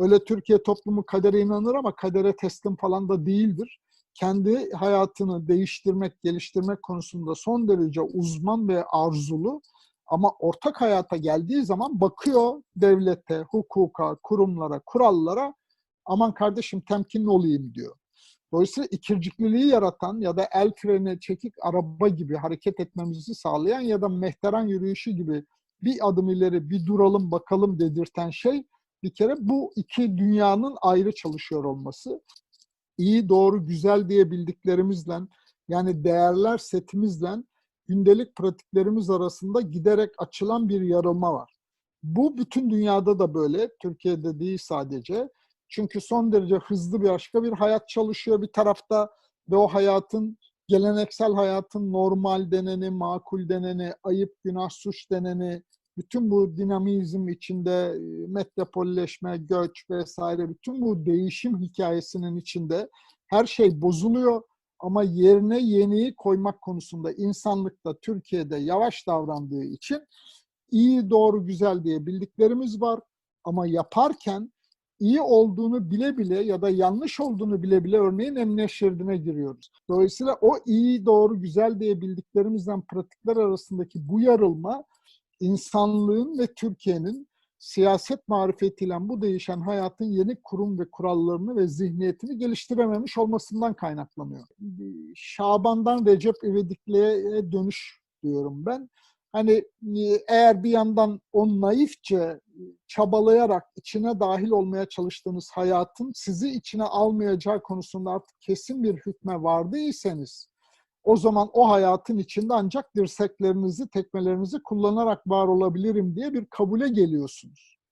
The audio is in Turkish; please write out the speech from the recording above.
Öyle Türkiye toplumu kadere inanır ama kadere teslim falan da değildir. Kendi hayatını değiştirmek, geliştirmek konusunda son derece uzman ve arzulu ama ortak hayata geldiği zaman bakıyor devlete, hukuka, kurumlara, kurallara aman kardeşim temkinli olayım diyor. Dolayısıyla ikircikliliği yaratan ya da el freni çekik araba gibi hareket etmemizi sağlayan ya da mehteran yürüyüşü gibi bir adım ileri bir duralım bakalım dedirten şey bir kere bu iki dünyanın ayrı çalışıyor olması. İyi, doğru, güzel diye bildiklerimizle yani değerler setimizle gündelik pratiklerimiz arasında giderek açılan bir yarılma var. Bu bütün dünyada da böyle, Türkiye'de değil sadece. Çünkü son derece hızlı bir başka bir hayat çalışıyor bir tarafta ve o hayatın geleneksel hayatın normal deneni, makul deneni, ayıp, günah, suç deneni, bütün bu dinamizm içinde metropolleşme, göç vesaire bütün bu değişim hikayesinin içinde her şey bozuluyor ama yerine yeniyi koymak konusunda insanlıkta Türkiye'de yavaş davrandığı için iyi, doğru, güzel diye bildiklerimiz var ama yaparken iyi olduğunu bile bile ya da yanlış olduğunu bile bile örneğin emniyet şeridine giriyoruz. Dolayısıyla o iyi, doğru, güzel diye bildiklerimizden pratikler arasındaki bu yarılma insanlığın ve Türkiye'nin siyaset marifetiyle bu değişen hayatın yeni kurum ve kurallarını ve zihniyetini geliştirememiş olmasından kaynaklanıyor. Şaban'dan Recep İvedikli'ye dönüş diyorum ben. Hani eğer bir yandan o naifçe çabalayarak içine dahil olmaya çalıştığınız hayatın sizi içine almayacağı konusunda artık kesin bir hükme vardıysanız o zaman o hayatın içinde ancak dirseklerinizi, tekmelerinizi kullanarak var olabilirim diye bir kabule geliyorsunuz.